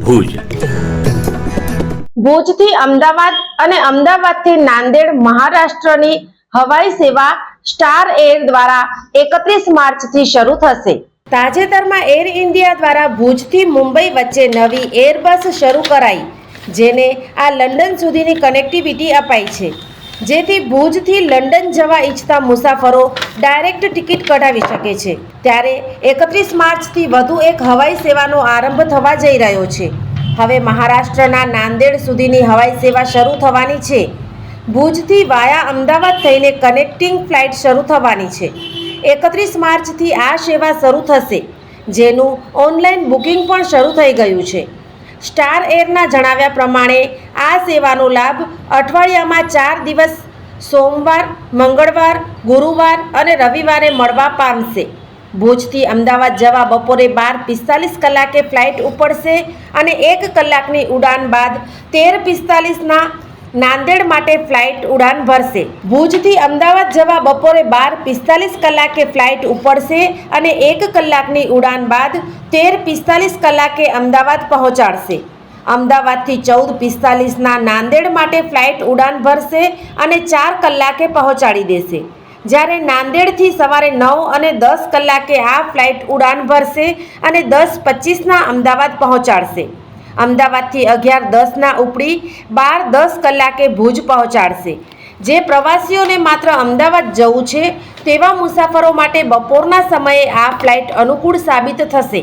ભુજ. ભુજથી અમદાવાદ અને અમદાવાદથી નાંદેડ મહારાષ્ટ્રની હવાઈ સેવા સ્ટાર એર દ્વારા એકત્રીસ માર્ચથી શરૂ થશે. તાજેતરમાં એર ઇન્ડિયા દ્વારા ભુજથી મુંબઈ વચ્ચે નવી એર બસ શરૂ કરાઈ જેને આ લંડન સુધીની કનેક્ટિવિટી અપાઈ છે. જેથી ભુજથી લંડન જવા ઈચ્છતા મુસાફરો ડાયરેક્ટ ટિકિટ કઢાવી શકે છે. ત્યારે એકત્રીસ માર્ચથી વધુ એક હવાઈ સેવાનો આરંભ થવા જઈ રહ્યો છે. હવે મહારાષ્ટ્રના નાંદેડ સુધીની હવાઈ સેવા શરૂ થવાની છે. ભુજથી વાયા અમદાવાદ થઈને કનેક્ટિંગ ફ્લાઇટ શરૂ થવાની છે. એકત્રીસ માર્ચથી આ સેવા શરૂ થશે, જેનું ઓનલાઈન બુકિંગ પણ શરૂ થઈ ગયું છે. સ્ટાર એરના જણાવ્યા પ્રમાણે આ સેવાનો લાભ અઠવાડિયામાં ચાર દિવસ, સોમવાર, મંગળવાર, ગુરુવાર અને રવિવારે મળવા પામશે. ભુજથી અમદાવાદ જવા બપોરે બાર પિસ્તાલીસ કલાકે ફ્લાઇટ ઉપડશે અને એક કલાકની ઉડાન બાદ તેર પિસ્તાલીસના નાંદેડ માટે ફ્લાઇટ ઉડાન ભરશે. ભુજથી અમદાવાદ જવા બપોરે બાર પિસ્તાલીસ કલાકે ફ્લાઇટ ઉપડશે અને એક કલાકની ઉડાન બાદ તેર પિસ્તાલીસ કલાકે અમદાવાદ પહોંચાડશે. અમદાવાદથી ચૌદ પિસ્તાલીસના નાંદેડ માટે ફ્લાઇટ ઉડાન ભરશે અને ચાર કલાકે પહોંચાડી દેશે. જ્યારે નાંદેડથી સવારે નવ અને દસ કલાકે આ ફ્લાઇટ ઉડાન ભરશે અને દસ પચીસના અમદાવાદ પહોંચાડશે. અમદાવાદથી અગિયાર દસના ઉપડી બાર દસ કલાકે ભુજ પહોંચાડશે. જે પ્રવાસીઓને માત્ર અમદાવાદ જવું છે, તેવા મુસાફરો માટે બપોરના સમયે આ ફ્લાઇટ અનુકૂળ સાબિત થશે.